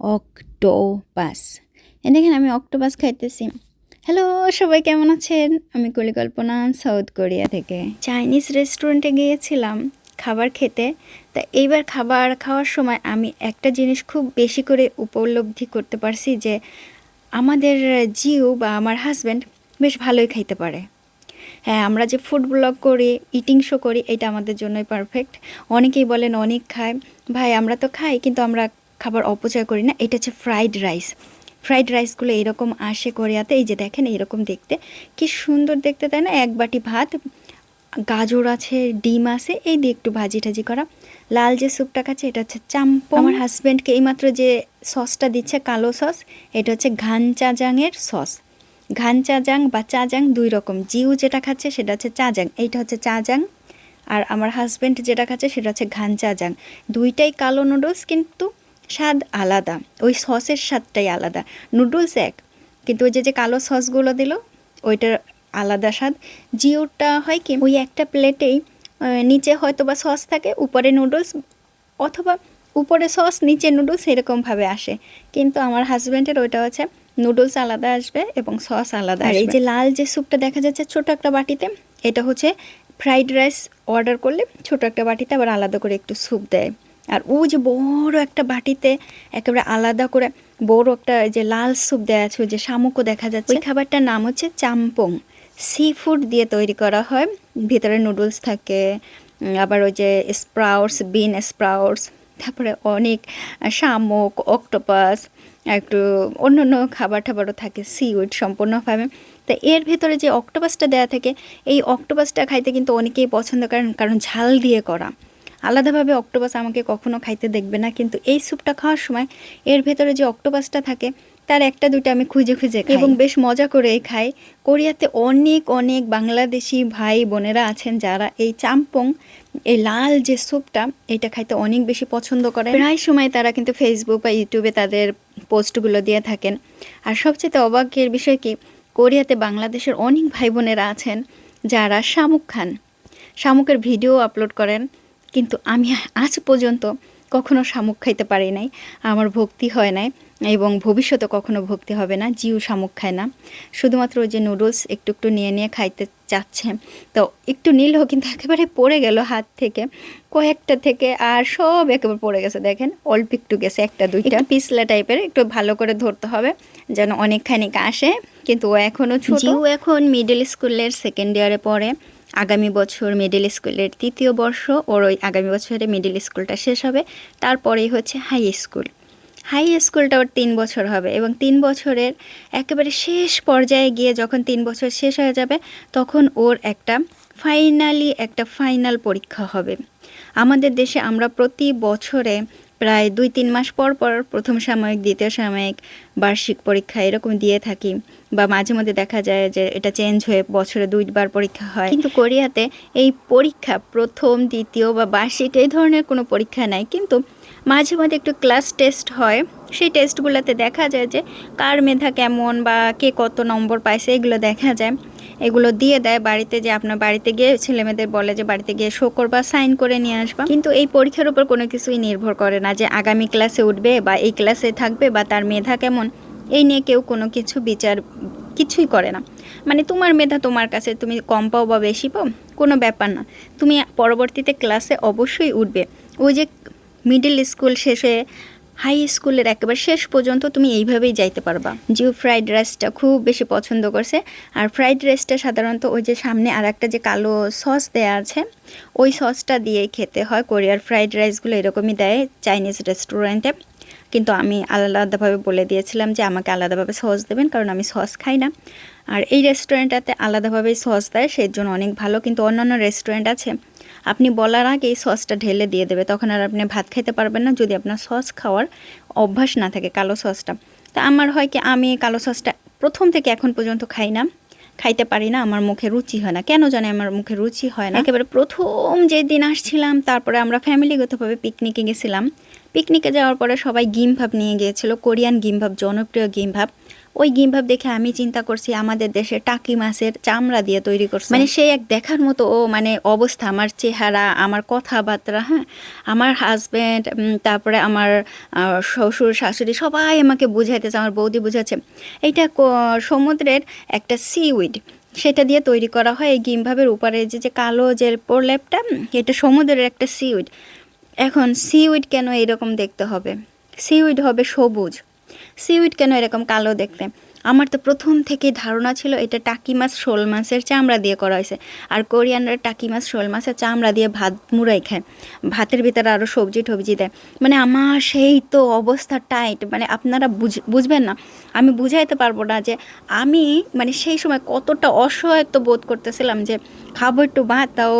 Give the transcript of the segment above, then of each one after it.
Octopus. দেখেন আমি octopus খাইতেছি। হ্যালো, সবাই কেমন আছেন? আমি কলিকল্পনা, সাউথ কোরিয়া থেকে। চাইনিজ রেস্টুরেন্টে গিয়েছিলাম খাবার খেতে। তা এইবার খাবার খাওয়ার সময় আমি একটা জিনিস খুব বেশি করে উপলব্ধি করতে পারছি যে, আমাদের জিউ বা আমার হাজব্যান্ড বেশ ভালোই খাইতে পারে। হ্যাঁ আমরা যে ফুড ব্লগ করি, ইটিং শো করি, এটা আমাদের জন্যই পারফেক্ট। অনেকেই বলেন অনেক খায়। ভাই, আমরা তো খাই, কিন্তু আমরা খাবার অপচয় করি না এটা হচ্ছে ফ্রাইড রাইস ফ্রাইড রাইসগুলো এরকম আসে কোরিয়াতে এই যে দেখেন এরকম দেখতে। কি সুন্দর দেখতে তাই না? এক বাটি ভাত গাজর আছে ডিম আছে এই দিয়ে একটু ভাজি টাজি করা। লাল যে স্যুপটা খাচ্ছে এটা হচ্ছে চাম্পো আমার হাজব্যান্ডকে এইমাত্র যে সসটা দিচ্ছে কালো সস এটা হচ্ছে ঘান চাজাংয়ের সস ঘান চাজাং বা চাজাং দুই রকম। জিউ যেটা খাচ্ছে সেটা হচ্ছে চাজাং। এইটা হচ্ছে চাজাং। আর আমার হাজব্যান্ড যেটা খাচ্ছে সেটা হচ্ছে ঘান চাজাং। দুইটাই কালো নুডলস কিন্তু স্বাদ আলাদা ওই সসের স্বাদটাই আলাদা। নুডলস এক কিন্তু ওই যে যে কালো সসগুলো দিল ওইটার আলাদা স্বাদ। জিওটা হয় কি ওই একটা প্লেটেই নিচে হয়তো বা সস থাকে উপরে নুডলস অথবা উপরে সস নিচে নুডলস এরকমভাবে আসে। কিন্তু আমার হাজব্যান্ডের ওইটা হচ্ছে নুডলস আলাদা আসবে এবং সস আলাদা আর এই যে লাল যে স্যুপটা দেখা যাচ্ছে ছোট একটা বাটিতে এটা হচ্ছে ফ্রাইড রাইস অর্ডার করলে ছোট একটা বাটিতে আবার আলাদা করে একটু স্যুপ দেয়। আর ও যে বড় একটা বাটিতে একেবারে আলাদা করে বড় একটা যে লাল স্যুপ দেওয়া আছে যে শামুকও দেখা যাচ্ছে। ওই খাবারটার নাম হচ্ছে চাম্পং। সি ফুড দিয়ে তৈরি করা হয়। ভিতরে নুডলস থাকে আবার ওই যে স্প্রাউটস বিন স্প্রাউটস তারপরে অনেক শামুক অক্টোপাস একটু অন্য অন্য খাবার টাবারও থাকে সি সিউড সম্পূর্ণভাবে। তো এর ভেতরে যে অক্টোপাসটা দেওয়া থাকে, এই অক্টোপাসটা খাইতে কিন্তু অনেকেই পছন্দ করেন, কারণ ঝাল দিয়ে করা। আলাদাভাবে অক্টোপাস আমাকে কখনো খাইতে দেখবে না, কিন্তু এই স্যুপটা খাওয়ার সময় এর ভেতরে যে অক্টোপাসটা থাকে, তার একটা দুটো আমি খুঁজে খুঁজে খাই। এবং বেশ মজা করে খাই। কোরিয়াতে অনেক অনেক বাংলাদেশি ভাই বোনেরা আছেন যারা এই চাম্পং, এই লাল যে স্যুপটা, এটা খাইতে অনেক বেশি পছন্দ করে প্রায় সময় তারা কিন্তু ফেসবুক বা ইউটিউবে তাদের পোস্টগুলো দিয়ে থাকেন। আর সবচেয়ে অবাকের বিষয় কি, কোরিয়াতে বাংলাদেশের অনেক ভাই বোনেরা আছেন যারা শামুক খান। শামুকের ভিডিও আপলোড করেন। কিন্তু আমি আজ পর্যন্ত কখনো শামুক খাইতে পারি নাই। আমার ভক্তি হয় নাই এবং ভবিষ্যতে কখনো ভক্তি হবে না জিউ শামুক খায় না। শুধুমাত্র ওই যে নুডলস একটু একটু নিয়ে নিয়ে খাইতে চাচ্ছে। তো একটু নিলেও কিন্তু একেবারে পড়ে গেল হাত থেকে কয়েকটা থেকে আর সব একেবারে পড়ে গেছে দেখেন অল্প একটু গেছে একটা দুইটা। পিছলা টাইপের একটু ভালো করে ধরতে হবে যেন অনেকখানি আসে। কিন্তু ও এখনও ছোট। এখন মিডল স্কুলের সেকেন্ড ইয়ারে পড়ে। আগামী বছর মিডল স্কুলের তৃতীয় বর্ষ ওর ওই আগামী বছরে মিডল স্কুলটা শেষ হবে। তারপরেই হচ্ছে হাই স্কুল হাই স্কুলটা ওর তিন বছর হবে এবং তিন বছরের একেবারে শেষ পর্যায়ে গিয়ে যখন তিন বছর শেষ হয়ে যাবে, তখন ওর একটা ফাইনালি একটা ফাইনাল পরীক্ষা হবে। আমাদের দেশে আমরা প্রতি বছরে প্রায় দুই তিন মাস পর পর প্রথম সাময়িক, দ্বিতীয় সাময়িক বার্ষিক পরীক্ষা এরকম দিয়ে থাকি বা মাঝে মধ্যে দেখা যায় যে এটা চেঞ্জ হয়ে বছরে দুইবার পরীক্ষা হয়। কিন্তু কোরিয়াতে এই পরীক্ষা প্রথম, দ্বিতীয় বা বার্ষিক এই ধরনের কোনো পরীক্ষা নাই। কিন্তু মাঝে মধ্যে একটু ক্লাস টেস্ট হয়। সেই টেস্টগুলোতে দেখা যায় যে কার মেধা কেমন বা কে কত নম্বর পাইছে, এগুলো দেখা যায়। এগুলো দিয়ে দেয় বাড়িতে যে আপনার বাড়িতে গিয়ে ছেলেমেয়েদের বলে যে বাড়িতে গিয়ে শো করবা সাইন করে নিয়ে আসবা। কিন্তু এই পরীক্ষার উপর কোনো কিছুই নির্ভর করে না যে আগামী ক্লাসে উঠবে বা এই ক্লাসে থাকবে বা তার মেধা কেমন। এই নিয়ে কেউ কোনো কিছু বিচার কিছুই করে না। মানে তোমার মেধা তোমার কাছে, তুমি কম পাও বা বেশি পাও, কোনো ব্যাপার না। তুমি পরবর্তীতে ক্লাসে অবশ্যই উঠবে। ওই যে মিডিল স্কুল শেষে হাই স্কুলের একেবারে শেষ পর্যন্ত তুমি এইভাবেই যাইতে পারবা। জিও ফ্রাইড রাইসটা খুব বেশি পছন্দ করছে। আর ফ্রাইড রাইসটা সাধারণত ওই যে সামনে আর একটা যে কালো সস দেয়া আছে, ওই সসটা দিয়েই খেতে হয়। কোরিয়ার ফ্রাইড রাইসগুলো এরকমই দেয় চাইনিজ রেস্টুরেন্টে। কিন্তু আমি আলাদাভাবে বলে দিয়েছিলাম যে আমাকে আলাদাভাবে সস দেবেন, কারণ আমি সস খাই না। আর এই রেস্টুরেন্টটাতে আলাদাভাবেই সস দেয় সেই জন্য অনেক ভালো। কিন্তু অন্যান্য রেস্টুরেন্ট আছে আপনি বলার আগে এই সসটা ঢেলে দিয়ে দেবে, তখন আর আপনি ভাত খাইতে পারবেন না যদি আপনার সস খাওয়ার অভ্যাস না থাকে কালো সসটা। তা আমার হয় কি, আমি কালো সসটা প্রথম থেকে এখন পর্যন্ত খাই না, খাইতে পারি না, আমার মুখে রুচি হয় না। কেন জানে আমার মুখে রুচি হয় না। একেবারে প্রথম যে দিন আসছিলাম, তারপরে আমরা ফ্যামিলিগতভাবে পিকনিকে গেছিলাম। পিকনিকে যাওয়ার পরে সবাই গিম ভাব নিয়ে গিয়েছিল, কোরিয়ান গিম ভাব জনপ্রিয় গিম ভাব ওই গিমভাব দেখে আমি চিন্তা করছি, আমাদের দেশে টাকি মাছের চামড়া দিয়ে তৈরি করছে। মানে সে এক দেখার মতো, ও মানে অবস্থা, আমার চেহারা, আমার কথাবার্তা হ্যাঁ? আমার হাজব্যান্ড তারপরে আমার শ্বশুর, শাশুড়ি সবাই আমাকে বুঝাইতেছে, আমার বৌদি বুঝাচ্ছে। এইটা সমুদ্রের একটা সিউইড সেটা দিয়ে তৈরি করা হয় এই গিমভাবের উপরে যে যে কালো যে প্রলেপটা এটা সমুদ্রের একটা সিউইড এখন সিউইড কেন এরকম দেখতে হবে? সিউইড হবে সবুজ। সিউইড কেন এরকম কালো দেখতে? আমার তো প্রথম থেকে ধারণা ছিল এটা টাকি মাছ শোল মাছের চামড়া দিয়ে করা হয়েছে। আর কোরিয়ানরা টাকি মাছ, শোল মাছের চামড়া দিয়ে ভাত মুড়াই খায়। ভাতের ভিতরে আরও সবজি টবজি দেয়। মানে আমার সেই তো অবস্থা টাইট মানে আপনারা বুঝ, বুঝবেন না। আমি বুঝাইতে পারব না যে আমি মানে সেই সময় কতটা অসহায়ত্ব বোধ করতেছিলাম যে খাব একটু ভাত, তাও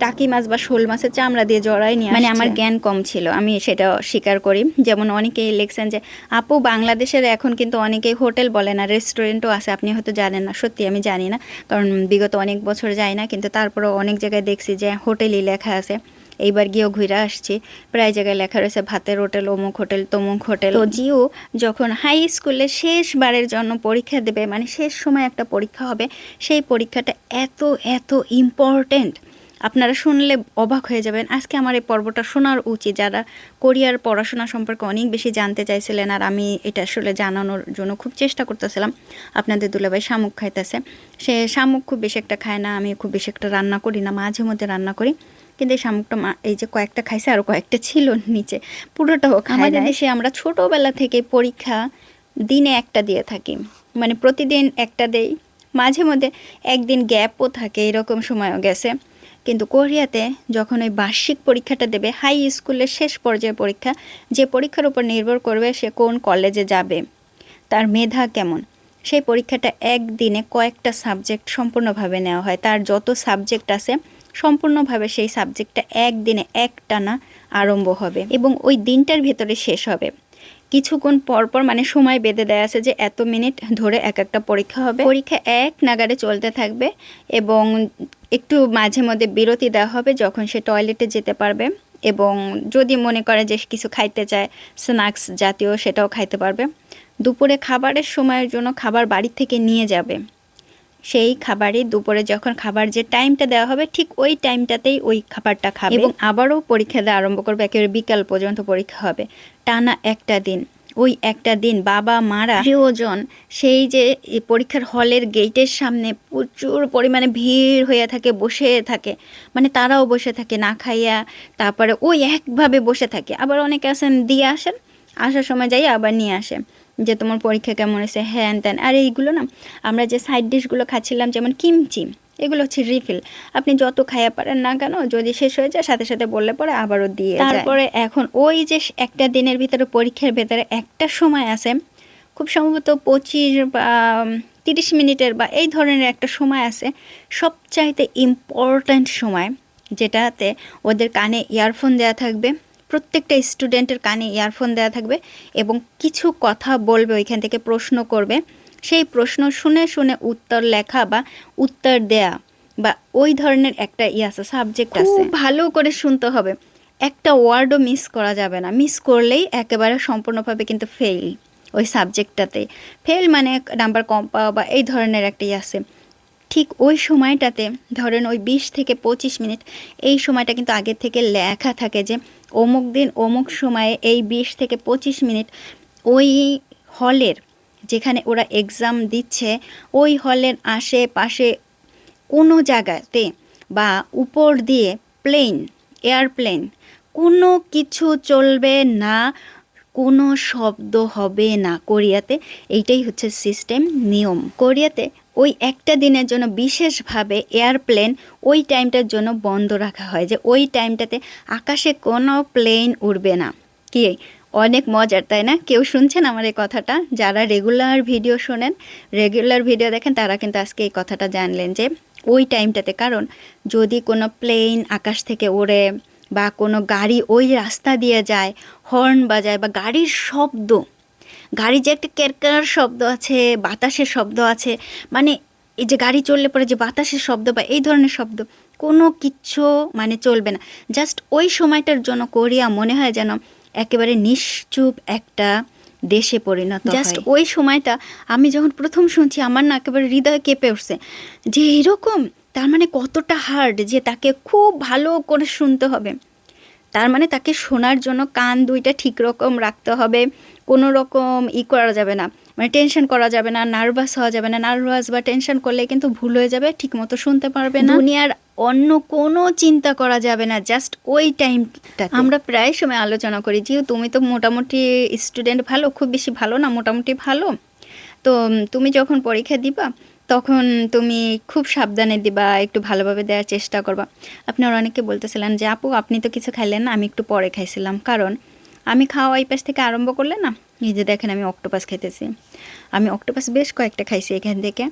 টাকি মাছ বা শোল মাছের চামড়া দিয়ে জড়াই নিয়ে মানে আমার জ্ঞান কম ছিল আমি সেটা স্বীকার করি। যেমন অনেকেই লিখছেন যে আপু বাংলাদেশের এখন কিন্তু অনেকেই হোটেল বলে না রেস্টুরেন্টও আছে আপনি হয়তো জানেন না। সত্যি আমি জানি না কারণ বিগত অনেক বছর যাই না কিন্তু তারপরেও অনেক জায়গায় দেখছি যে হোটেলই লেখা আছে। এইবার গিয়েও ঘুরে আসছি প্রায় জায়গায় লেখা রয়েছে ভাতের হোটেল অমুক হোটেল তমুক হোটেল। তো জিও যখন হাই স্কুলে শেষবারের জন্য পরীক্ষা দেবে মানে শেষ সময় একটা পরীক্ষা হবে সেই পরীক্ষাটা এত এত ইম্পর্টেন্ট আপনারা শুনলে অবাক হয়ে যাবেন আজকে আমার এই পর্বটা শোনার উচিত। যারা কোরিয়ার পড়াশোনা সম্পর্কে অনেক বেশি জানতে চাইছিলেন আর আমি এটা আসলে জানানোর জন্য খুব চেষ্টা করতেছিলাম আপনাদের দুলাভাই শামুক খাইতেছে। সে শামুক খুব বেশি একটা খায় না আমি খুব বেশি একটা রান্না করি না মাঝে মধ্যে রান্না করি। কিন্তু এই শামুকটা মা এই যে কয়েকটা খাইছে আর কয়েকটা ছিল নিচে পুরোটাও আমাদের দেশে আমরা ছোটোবেলা থেকে পরীক্ষা দিনে একটা দিয়ে থাকি মানে প্রতিদিন একটা দেই। মাঝে মধ্যে একদিন গ্যাপও থাকে এরকম সময়ও গেছে। কিন্তু কোরিয়াতে যখন ওই বার্ষিক পরীক্ষাটা দেবে হাই স্কুলের শেষ পর্যায়ে পরীক্ষা, যে পরীক্ষার উপর নির্ভর করবে সে কোন কলেজে যাবে, তার মেধা কেমন, সেই পরীক্ষাটা একদিনে কয়েকটা সাবজেক্ট সম্পূর্ণভাবে নেওয়া হয়। তার যত সাবজেক্ট আছে, সম্পূর্ণভাবে সেই সাবজেক্টটা একদিনে একটানা আরম্ভ হবে এবং ওই দিনটার ভেতরে শেষ হবে। কিছুক্ষণ পরপর পর মানে সময় বেঁধে দেয়া আছে যে এত মিনিট ধরে এক একটা পরীক্ষা হবে। পরীক্ষা এক নাগারে চলতে থাকবে এবং একটু মাঝে মধ্যে বিরতি দেওয়া হবে যখন সে টয়লেটে যেতে পারবে এবং যদি মনে করে যে কিছু খাইতে চায়, স্ন্যাক্স জাতীয় সেটাও খাইতে পারবে। দুপুরে খাবারের সময়ের জন্য খাবার বাড়ি থেকে নিয়ে যাবে। সেই খাবারই দুপুরে যখন খাবার যে টাইমটা দেওয়া হবে, ঠিক ওই টাইমটাতেই ওই খাবারটা খাবে। এবং আবারও পরীক্ষা দেওয়া আরম্ভ করবে, একেবারে বিকাল পর্যন্ত পরীক্ষা হবে। টানা একটা দিন। ওই একটা দিন বাবা মারা প্রিয়জন সেই যে পরীক্ষার হলের গেটের সামনে প্রচুর পরিমাণে ভিড় হয়ে থাকে, বসে থাকে। মানে তারাও বসে থাকে না খাইয়া, তারপরে ওই একভাবে বসে থাকে। আবার অনেকে আসেন দিয়ে আসেন, আসার সময় যাই আবার নিয়ে আসে। যে তোমার পরীক্ষা কেমন হয়েছে হ্যান ত্যান আর এইগুলো না, আমরা যে সাইড ডিশগুলো খাচ্ছিলাম, যেমন কিমচি এগুলো হচ্ছে রিফিল আপনি যত খাইয়া পারেন না কেন, যদি শেষ হয়ে যায়, সাথে সাথে বললে পরে আবারও দিয়ে তারপরে এখন ওই যে একটা দিনের ভিতরে পরীক্ষার ভেতরে একটা সময় আছে, খুব সম্ভবত পঁচিশ বা তিরিশ মিনিটের বা এই ধরনের একটা সময় আছে, সবচাইতে ইম্পর্ট্যান্ট সময়, যেটাতে ওদের কানে ইয়ারফোন দেওয়া থাকবে। প্রত্যেকটা স্টুডেন্টের কানে ইয়ারফোন দেওয়া থাকবে এবং কিছু কথা বলবে ওইখান থেকে প্রশ্ন করবে। সেই প্রশ্ন শুনে শুনে উত্তর লেখা বা উত্তর দেয়া বা ওই ধরনের একটা ই আছে সাবজেক্ট আছে। ভালো করে শুনতে হবে। একটা ওয়ার্ডও মিস করা যাবে না। মিস করলেই একেবারে সম্পূর্ণভাবে কিন্তু ফেল ওই সাবজেক্টটাতে ফেল মানে নাম্বার কম পাওয়া বা এই ধরনের একটা ই আছে। ঠিক ওই সময়টাতে, ধরেন ওই বিশ থেকে পঁচিশ মিনিট, এই সময়টা কিন্তু আগের থেকে লেখা থাকে যে অমুক দিন অমুক সময়ে এই বিশ থেকে পঁচিশ মিনিট ওই হলের যেখানে ওরা এক্সাম দিচ্ছে, ওই হলের আশেপাশে কোনো জায়গাতে বা উপর দিয়ে প্লেন এয়ারপ্লেন কোনো কিছু চলবে না, কোনো শব্দ হবে না কোরিয়াতে। এইটাই হচ্ছে সিস্টেম নিয়ম। কোরিয়াতে ওই একটা দিনের জন্য বিশেষভাবে এয়ারপ্লেন ওই টাইমটার জন্য বন্ধ রাখা হয় যে ওই টাইমটাতে আকাশে কোনো প্লেন উড়বে না। কি? অনেক মজার, তাই না? কেউ শুনছেন আমার এই কথাটা? যারা রেগুলার ভিডিও শোনেন রেগুলার ভিডিও দেখেন, তারা কিন্তু আজকে এই কথাটা জানলেন যে ওই টাইমটাতে কারণ যদি কোনো প্লেন আকাশ থেকে ওড়ে বা কোনো গাড়ি ওই রাস্তা দিয়ে যায় হর্ন বাজায় বা গাড়ির শব্দ গাড়ি যে একটা কেরকার শব্দ আছে বাতাসের শব্দ আছে মানে এই যে গাড়ি চললে পরে যে বাতাসের শব্দ বা এই ধরনের শব্দ কোনো কিচ্ছু মানে চলবে না। জাস্ট ওই সময়টার জন্য কোরিয়া মনে হয় যেন একেবারে নিশ্চুপ একটা দেশে পরিণত জাস্ট ওই সময়টা আমি যখন প্রথম শুনছি আমার না একেবারে হৃদয় কেঁপে উঠছে যে এরকম তার মানে কতটা হার্ড যে তাকে খুব ভালো করে শুনতে হবে। তার মানে তাকে শোনার জন্য কান দুইটা ঠিক রকম রাখতে হবে কোনো রকম ই করা যাবে না। মানে টেনশন করা যাবে না নার্ভাস হওয়া যাবে না। নার্ভাস বা টেনশন করলে কিন্তু ভুল হয়ে যাবে ঠিক মতো শুনতে পারবে না। দুনিয়ার অন্য কোনো চিন্তা করা যাবে না জাস্ট ওই টাইমটা আমরা প্রায় সময় আলোচনা করি যে তুমি তো মোটামুটি স্টুডেন্ট ভালো খুব বেশি ভালো না মোটামুটি ভালো। তো তুমি যখন পরীক্ষা দিবা তখন তুমি খুব সাবধানে দিবা একটু ভালোভাবে দেওয়ার চেষ্টা করবা। আপনারা অনেকে বলতেছিলেন যে আপু আপনি তো কিছু খাইলেন না আমি একটু পরে খাইছিলাম। কারণ আমি খাওয়া এই পাশ থেকে আরম্ভ করলে না, এই যে দেখেন আমি অক্টোপাস খাইতেছি। আমি অক্টোপাস বেশ কয়েকটা খাইছি এখান থেকে।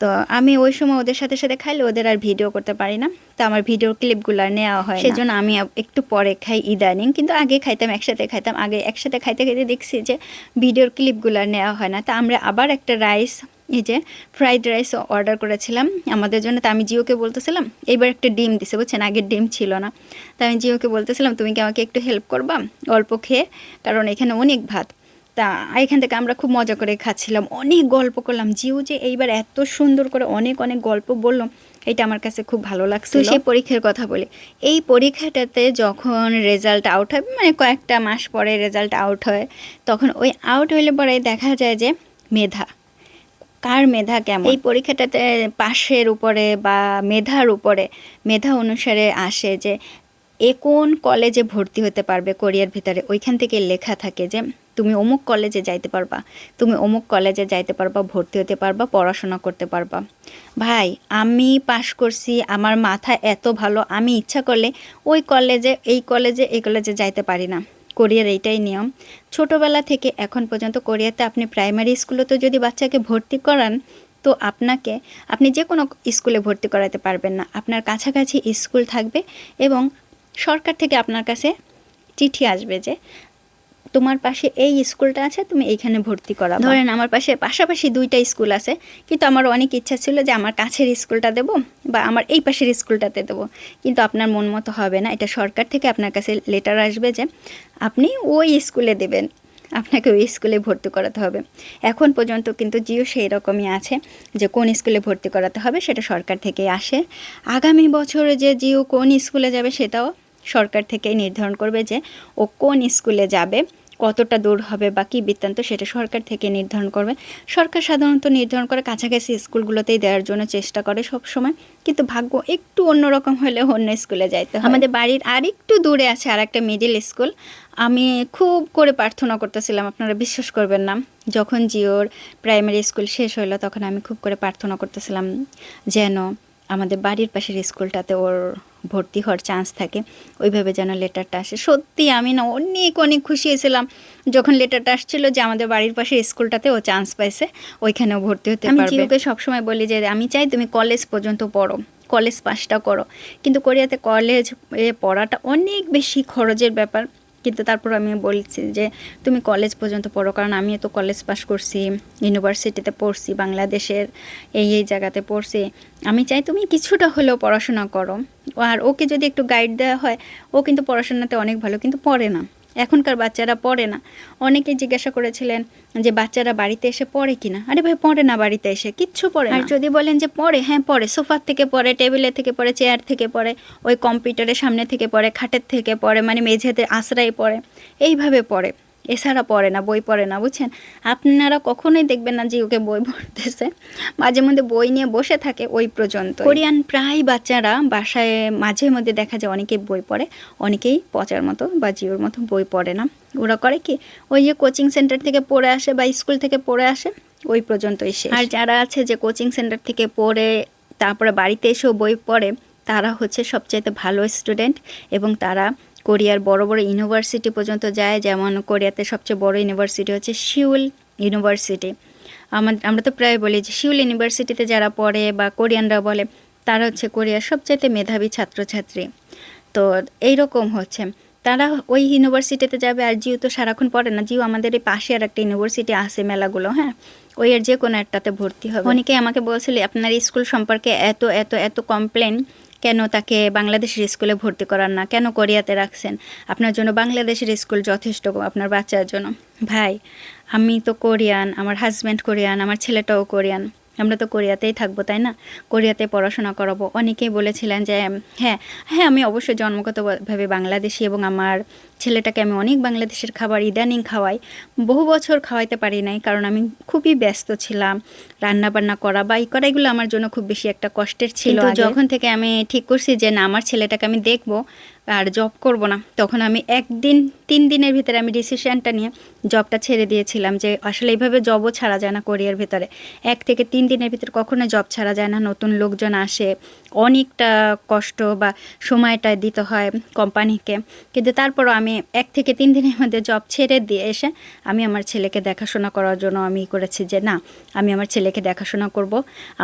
তো আমি ওই সময় ওদের সাথে সাথে খাইলে ওদের আর ভিডিও করতে পারি না। তো আমার ভিডিও ক্লিপগুলো নেওয়া হয় সেজন্য আমি একটু পরে খাই ইদানিং, কিন্তু আগে খাইতাম, একসাথে খাইতাম। আগে একসাথে খাইতে খাইতে দেখছি যে ভিডিওর ক্লিপগুলো নেওয়া হয় না। তা আমরা আবার একটা রাইস এই যে ফ্রাইড রাইস অর্ডার করেছিলাম আমাদের জন্য। তো আমি জিওকে বলতেছিলাম, এইবার একটা ডিম দিছে, বুঝছেন? আগের ডিম ছিল না। তো আমি জিওকে বলতেছিলাম, তুমি কি আমাকে একটু হেল্প করবা? অল্প খেয়ে, কারণ এখানে অনেক ভাত। তা এখান থেকে আমরা খুব মজা করে খাচ্ছিলাম, অনেক গল্প করলাম। জিও যে এইবার এত সুন্দর করে অনেক অনেক গল্প বলল, এটা আমার কাছে খুব ভালো লাগছে সেই পরীক্ষার কথা বলি। এই পরীক্ষাটাতে যখন রেজাল্ট আউট হয় মানে কয়েকটা মাস পরে রেজাল্ট আউট হয়, তখন ওই আউট হইলে পরে দেখা যায় যে মেধা। কার মেধা কেমন? এই পরীক্ষাটাতে পাশের উপরে বা মেধার উপরে, মেধা অনুসারে আসে যে এ কোন কলেজে ভর্তি হতে পারবে কোরিয়ার ভিতরে? ওইখান থেকে লেখা থাকে যে তুমি অমুক কলেজে যাইতে পারবা, তুমি অমুক কলেজে যাইতে পারবা, ভর্তি হতে পারবা, পড়াশোনা করতে পারবা। ভাই, আমি পাশ করছি, আমার মাথা এত ভালো, আমি ইচ্ছা করলে ওই কলেজে, এই কলেজে এই কলেজে যাইতে পারি না। কোরিয়ার এইটাই নিয়ম। ছোটবেলা থেকে এখন পর্যন্ত কোরিয়াতে আপনি প্রাইমারি স্কুলে তো যদি বাচ্চাকে ভর্তি করান, তো আপনাকে, আপনি যে কোনো স্কুলে ভর্তি করাতে পারবেন না। আপনার কাছাকাছি স্কুল থাকবে এবং সরকার থেকে আপনার কাছে চিঠি আসবে যে তোমার পাশে এই স্কুলটা আছে, তুমি এইখানে ভর্তি করা ধরেন আমার পাশে পাশাপাশি দুইটা স্কুল আছে, কিন্তু আমার অনেক ইচ্ছা ছিল যে আমার কাছের স্কুলটা দেব বা আমার এই পাশের স্কুলটাতে দেব। কিন্তু আপনার মন মতো হবে না, এটা সরকার থেকে আপনার কাছে লেটার আসবে যে আপনি ওই স্কুলে দেবেন, আপনাকে ওই স্কুলে ভর্তি করাতে হবে। এখন পর্যন্ত কিন্তু জিও সেই রকমই আছে যে কোন স্কুলে ভর্তি করাতে হবে সেটা সরকার থেকে আসে। আগামী বছরে যে জিও কোন স্কুলে যাবে সেটাও সরকার থেকেই নির্ধারণ করবে যে ও কোন স্কুলে যাবে। কতটা দূর হবে বা কী বৃত্তান্ত সেটা সরকার থেকে নির্ধারণ করবে। সরকার সাধারণত নির্ধারণ করে কাছাকাছি স্কুলগুলোতেই দেওয়ার জন্য চেষ্টা করে সব সময় কিন্তু ভাগ্য একটু অন্যরকম হলে অন্য স্কুলে যাইতে। আমাদের বাড়ির আর একটু দূরে আছে আর একটা মিডিল স্কুল আমি খুব করে প্রার্থনা করতেছিলাম, আপনারা বিশ্বাস করবেন না। যখন জিওর প্রাইমারি স্কুল শেষ হলো তখন আমি খুব করে প্রার্থনা করতেছিলাম যেন আমাদের বাড়ির পাশের স্কুলটাতে ওর ভর্তি হওয়ার চান্স থাকে ওইভাবে যেন লেটারটা আসে। সত্যি আমি না অনেক অনেক খুশি হয়েছিলাম যখন লেটারটা আসছিল যে আমাদের বাড়ির পাশে স্কুলটাতে ও চান্স পাইছে ওইখানেও ভর্তি হতে আমি জিওকে সবসময় বলি যে আমি চাই তুমি কলেজ পর্যন্ত পড়ো কলেজ পাশটা করো। কিন্তু কোরিয়াতে কলেজ এ পড়াটা অনেক বেশি খরচের ব্যাপার। কিন্তু তারপর আমি বলছি যে, তুমি কলেজ পর্যন্ত পড়ো, কারণ আমি তো কলেজ পাস করছি ইউনিভার্সিটিতে পড়ছি, বাংলাদেশের এই এই জায়গাতে পড়ছি। আমি চাই তুমি কিছুটা হলেও পড়াশোনা করো। আর ওকে যদি একটু গাইড দেওয়া হয়, ও কিন্তু পড়াশোনাতে অনেক ভালো, কিন্তু পড়ে না। এখনকার বাচ্চারা পড়ে না। অনেকে জিজ্ঞাসা করেছিলেন যে, বাচ্চারা বাড়িতে এসে পড়ে কিনা? আরে ভাই, পড়ে না বাড়িতে এসে, কিচ্ছু পড়ে আর যদি বলেন যে, পড়ে হ্যাঁ পড়ে, সোফার থেকে পড়ে, টেবিলের থেকে পড়ে, চেয়ার থেকে পড়ে, ওই কম্পিউটারের সামনে থেকে পড়ে, খাটের থেকে পড়ে মানে মেঝেতে আশ্রয় পড়ে, এইভাবে পড়ে। এছাড়া পড়ে না, বই পড়ে না, বুঝছেন? আপনারা কখনোই দেখবেন না যে ওকে বই পড়তেছে। মাঝে মধ্যে বই নিয়ে বসে থাকে ওই পর্যন্ত কোরিয়ান প্রায় বাচ্চারা বাসায় মাঝে মধ্যে দেখা যায় অনেকেই বই পড়ে, অনেকেই পচার মতো বা জিওর মতো বই পড়ে না। ওরা করে কি, ওই যে কোচিং সেন্টার থেকে পড়ে আসে বা স্কুল থেকে পড়ে আসে, ওই পর্যন্তই শেষ। আর যারা আছে যে কোচিং সেন্টার থেকে পড়ে, তারপরে বাড়িতে এসেও বই পড়ে, তারা হচ্ছে সবচাইতে ভালো স্টুডেন্ট এবং তারা কোরিয়ার বড় বড় ইউনিভার্সিটি পর্যন্ত যায়, যেমন কোরিয়াতে সবচেয়ে বড় ইউনিভার্সিটি হচ্ছে শিউল ইউনিভার্সিটি। আমার আমরা তো প্রায় বলি যে শিউল ইউনিভার্সিটিতে যারা পড়ে বা কোরিয়ানরা বলে, তারা হচ্ছে কোরিয়ার সবচাইতে মেধাবী ছাত্রছাত্রী। তো এইরকম হচ্ছে। তারা ওই ইউনিভার্সিটিতে যাবে, আর জিও তো সারাক্ষণ পড়ে না। জিও আমাদের এই পাশে আর একটা ইউনিভার্সিটি আছে মেলাগুলো হ্যাঁ? ওই এর যে কোনো একটাতে ভর্তি হবে। অনেকে আমাকে বলছিল, আপনার স্কুল সম্পর্কে এত এত এত কমপ্লেন কেন তাকে বাংলাদেশের স্কুলে ভর্তি করান না? কেন কোরিয়াতে রাখছেন? আপনার জন্য বাংলাদেশের স্কুল যথেষ্ট, আপনার বাচ্চার জন্য। ভাই, আমি তো কোরিয়ান, আমার হাজব্যান্ড কোরিয়ান, আমার ছেলেটাও কোরিয়ান। আমরা তো কোরিয়াতেই থাকব তাই না? কোরিয়াতে পড়াশোনা করাবো। অনেকেই বলেছিলেন যে হ্যাঁ হ্যাঁ আমি অবশ্যই জন্মগতভাবে বাংলাদেশি এবং আমার ছেলেটাকে আমি অনেক বাংলাদেশের খাবার ইদানিং খাওয়াই। বহু বছর খাওয়াইতে পারি নাই কারণ আমি খুবই ব্যস্ত ছিলাম। রান্না বান্না করা বা এই করা এগুলো আমার জন্য খুব বেশি একটা কষ্টের ছিল যখন থেকে আমি ঠিক করছি যে না আমার ছেলেটাকে আমি দেখব আর জব করব না। তখন আমি একদিন, তিন দিনের ভিতরে আমি ডিসিশনটা নিয়ে জবটা ছেড়ে দিয়েছিলাম যে আসলে এইভাবে জবও ছাড়া যায় না কোরিয়ার ভিতরে। এক থেকে তিন দিনের ভিতরে কখনো জব ছাড়া যায় না। নতুন লোকজন আসে, অনেকটা কষ্ট বা সময়টা দিতে হয় কোম্পানিকে কিন্তু তারপরও আমি এক থেকে তিন দিনের মধ্যে জব ছেড়ে দিয়ে এসে আমি আমার ছেলেকে দেখাশোনা করার জন্য আমি করেছি যে, না, আমি আমার ছেলেকে দেখাশোনা করব।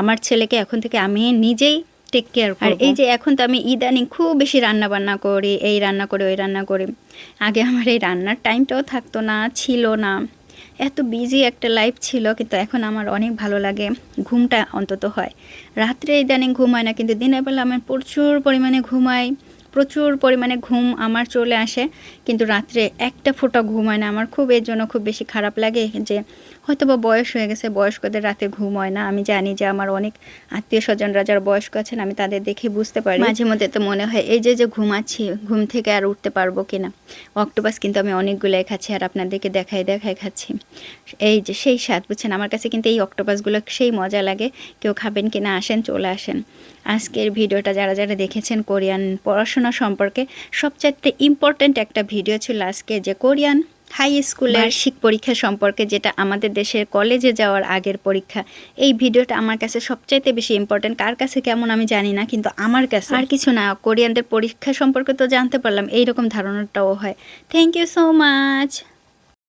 আমার ছেলেকে এখন থেকে আমি নিজেই টেক কেয়ার আর এই যে এখন তো আমি ইদানিং খুব বেশি রান্না বান্না করি এই রান্না করি ওই রান্না করি। আগে আমার এই রান্নার টাইমটাও থাকতো না ছিল না। এত বিজি একটা লাইফ ছিল কিন্তু এখন আমার অনেক ভালো লাগে। ঘুমটা অন্তত হয়। রাত্রে ইদানিং ঘুমায় না কিন্তু দিনের বেলা আমার প্রচুর পরিমাণে ঘুমাই প্রচুর পরিমাণে ঘুম আমার চলে আসে, কিন্তু রাত্রে একটা ফোঁটা ঘুম হয় না। আমার খুব এর জন্য খুব বেশি খারাপ লাগে যে হয়তো বা বয়স হয়ে গেছে, বয়স্কদের রাতে ঘুম হয় না। আমি জানি যে আমার অনেক আত্মীয় স্বজনরা যারা বয়স্ক আছেন, আমি তাদের দেখে বুঝতে পারি। মাঝে মধ্যে তো মনে হয়, এই যে যে ঘুমাচ্ছি, ঘুম থেকে আর উঠতে পারব কিনা? অক্টোপাস কিন্তু আমি অনেকগুলোই খাচ্ছি আর আপনাদেরকে দেখাই দেখাই খাচ্ছি। এই যে, সেই স্বাদ, বুঝছেন? আমার কাছে কিন্তু এই অক্টোপাসগুলো সেই মজা লাগে। কেউ খাবেন কিনা, আসেন, চলে আসেন। আজকের ভিডিওটা যারা যারা দেখেছেন কোরিয়ান পড়াশোনা সম্পর্কে সবচাইতে ইম্পর্ট্যান্ট একটা ভিডিও ছিল আজকে যে কোরিয়ান হাই স্কুলের বার্ষিক পরীক্ষা সম্পর্কে যেটা আমাদের দেশের কলেজে যাওয়ার আগের পরীক্ষা। এই ভিডিওটা আমার কাছে সবচাইতে বেশি ইম্পর্ট্যান্ট কার কাছে কেমন আমি জানি না কিন্তু আমার কাছে। আর কিছু না কোরিয়ানদের পরীক্ষা সম্পর্কে তো জানতে পারলাম এইরকম ধারণাটাও হয়। Thank you so much